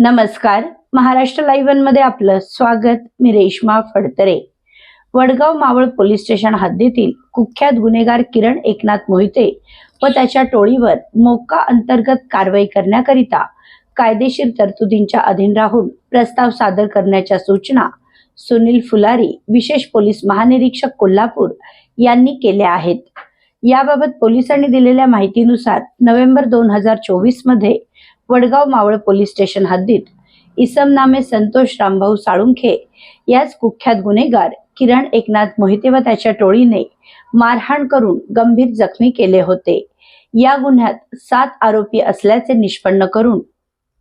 नमस्कार. महाराष्ट्र लाईव्हमध्ये आपलं स्वागत. मी रेश्मा फडतरे. वडगाव मावळ पोलीस स्टेशन हद्दीतील कुख्यात गुन्हेगार किरण एकनाथ मोहिते व त्याच्या टोळीवर मोका अंतर्गत कारवाई करण्याकरिता कायदेशीर तरतुदींच्या अधीन राहून प्रस्ताव सादर करण्याच्या सूचना सुनील फुलारी विशेष पोलीस महानिरीक्षक कोल्हापूर यांनी केल्या आहेत. याबाबत पोलिसांनी दिलेल्या माहितीनुसार नोव्हेंबर दोन हजार चोवीसमध्ये वडगाव मावळ पोलीस स्टेशन हद्दीत. इसम नामे संतोष रामभाऊ साळुंखे याच कुख्यात गुन्हेगार किरण एकनाथ मोहिते व त्याच्या टोळीने मारहाण करून गंभीर जखमी केले होते. या गुन्ह्यात सात आरोपी असल्याचे निष्पन्न करून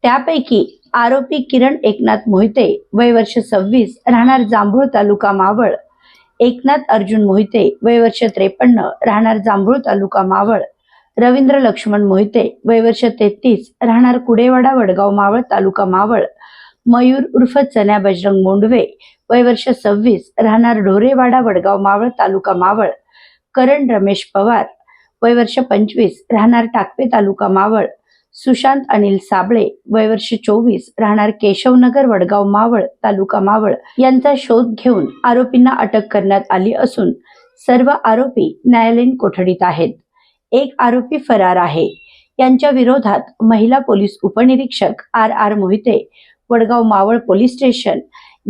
त्यापैकी आरोपी किरण एकनाथ मोहिते वय वर्ष सव्वीस राहणार जांभूळ तालुका मावळ. एकनाथ अर्जुन मोहिते वय वर्ष त्रेपन्न राहणार जांभूळ तालुका मावळ. रवींद्र लक्ष्मण मोहिते वयवर्ष तेहतीस राहणार कुडेवाडा वडगाव मावळ तालुका मावळ. मयूर उर्फ चन्या बजरंग मोंडवे वयवर्ष सव्वीस राहणार ढोरेवाडा वडगाव मावळ तालुका मावळ. करण रमेश पवार वयवर्ष पंचवीस राहणार टाकवे तालुका मावळ. सुशांत अनिल साबळे वयवर्ष चोवीस राहणार केशवनगर वडगाव मावळ तालुका मावळ. यांचा शोध घेऊन आरोपींना अटक करण्यात आली असून सर्व आरोपी न्यायालयीन कोठडीत आहेत. एक आरोपी फरार आहे. यांच्या विरोधात महिला पोलीस उपनिरीक्षक R R Mohite Vadgaon Maval police station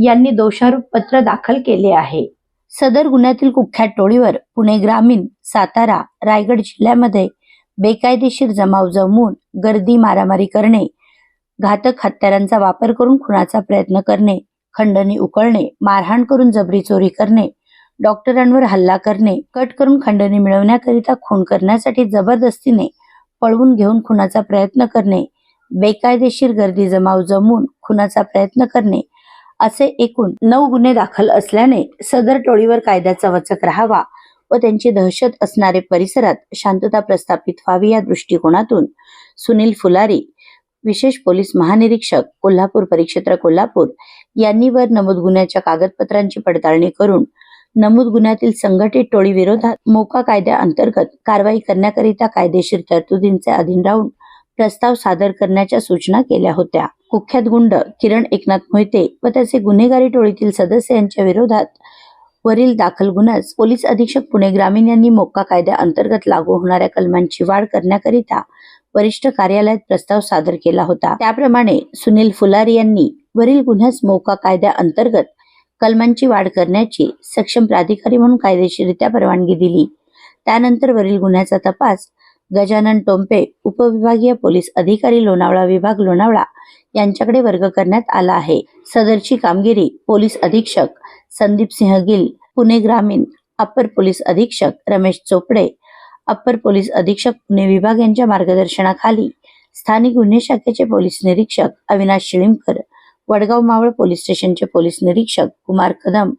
यांनी दोषारोप पत्र दाखल केले आहे. सदर गुन्ह्यातील कुख्यात टोळीवर पुणे ग्रामीण सातारा रायगड जिल्ह्यामध्ये बेकायदेशीर जमाव जमवून गर्दी मारामारी करणे घातक हत्यारांचा वापर करून खुनाचा प्रयत्न करणे खंडणी उकळणे मारहाण करून जबरी चोरी करणे डॉक्टरांवर हल्ला करणे कट करून खंडणी मिळवण्याकरिता खून करण्यासाठी जबरदस्तीने पळवून घेऊन खुनाचा प्रयत्न करणे बेकायदेशीर गर्दी जमाव जमून खुनाचा प्रयत्न करणे असे एकूण नऊ गुन्हे दाखल असल्याने सदर टोळीवर कायद्याचा वचक राहावा व त्यांची दहशत असणारे परिसरात शांतता प्रस्थापित व्हावी या दृष्टिकोनातून सुनील फुलारी विशेष पोलीस महानिरीक्षक कोल्हापूर परिक्षेत्र कोल्हापूर यांनी वर नमूद गुन्ह्याच्या कागदपत्रांची पडताळणी करून नमूद गुन्ह्यातील संघटित टोळी विरोधात मोका कायद्याअंतर्गत कारवाई करण्याकरिता कायदेशीर तरतुदींचे अधीन राहून प्रस्ताव सादर करण्याच्या सूचना केल्या होत्या. कुख्यात गुंड किरण एकनाथ मोहिते व त्याचे गुन्हेगारी टोळीतील सदस्य यांच्या विरोधात वरील दाखल गुन्ह्यास पोलीस अधीक्षक पुणे ग्रामीण यांनी मोक्का कायद्याअंतर्गत लागू होणाऱ्या कलमांची वाढ करण्याकरिता वरिष्ठ कार्यालयात प्रस्ताव सादर केला होता. त्याप्रमाणे सुनील फुलारी यांनी वरील गुन्ह्यास मोका कायद्याअंतर्गत कलमांची वाढ करण्याची सक्षम प्राधिकारी म्हणून कायदेशीरित्या परवानगी दिली. त्यानंतर वरील गुन्ह्याचा तपास गजानन टोंपे उपविभागीय पोलीस अधिकारी लोणावळा विभाग लोणावळा यांच्याकडे वर्ग करण्यात आला आहे. सदरची कामगिरी पोलीस अधीक्षक संदीप सिंह गिल पुणे ग्रामीण अप्पर पोलीस अधीक्षक रमेश चोपडे अप्पर पोलीस अधीक्षक पुणे विभाग यांच्या मार्गदर्शनाखाली स्थानिक गुन्हे शाखेचे पोलीस निरीक्षक अविनाश शिळीमकर वडगाव मावळ पोलीस स्टेशनचे पोलीस निरीक्षक कुमार कदम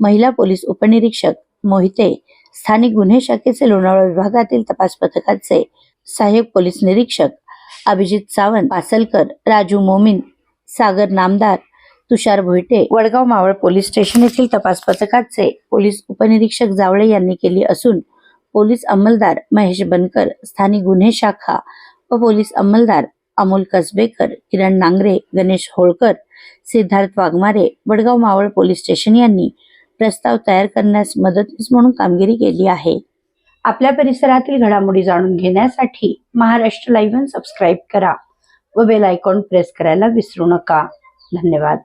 महिला पोलीस उपनिरीक्षक मोहिते स्थानिक गुन्हे शाखेचे लोणावळा विभागातील तपास पथकाचे सहाय्यक पोलीस निरीक्षक अभिजित सावंत पासलकर राजू मोमीन सागर नामदार तुषार भोईटे वडगाव मावळ पोलीस स्टेशन येथील तपास पथकाचे पोलीस उपनिरीक्षक जावळे यांनी केली असून पोलीस अंमलदार महेश बनकर स्थानिक गुन्हे शाखा व पोलीस अंमलदार अमोल कसबेकर किरण नांगरे गणेश होळकर सिद्धार्थ वाघमारे वडगाव मावळ पोलीस स्टेशन यांनी प्रस्ताव तयार करण्यास मदतनीस म्हणून कामगिरी केली आहे. आपल्या परिसरातील घडामोडी जाणून घेण्यासाठी महाराष्ट्र लाईव्ह सबस्क्राईब करा व बेल आयकॉन प्रेस करायला विसरू नका. धन्यवाद.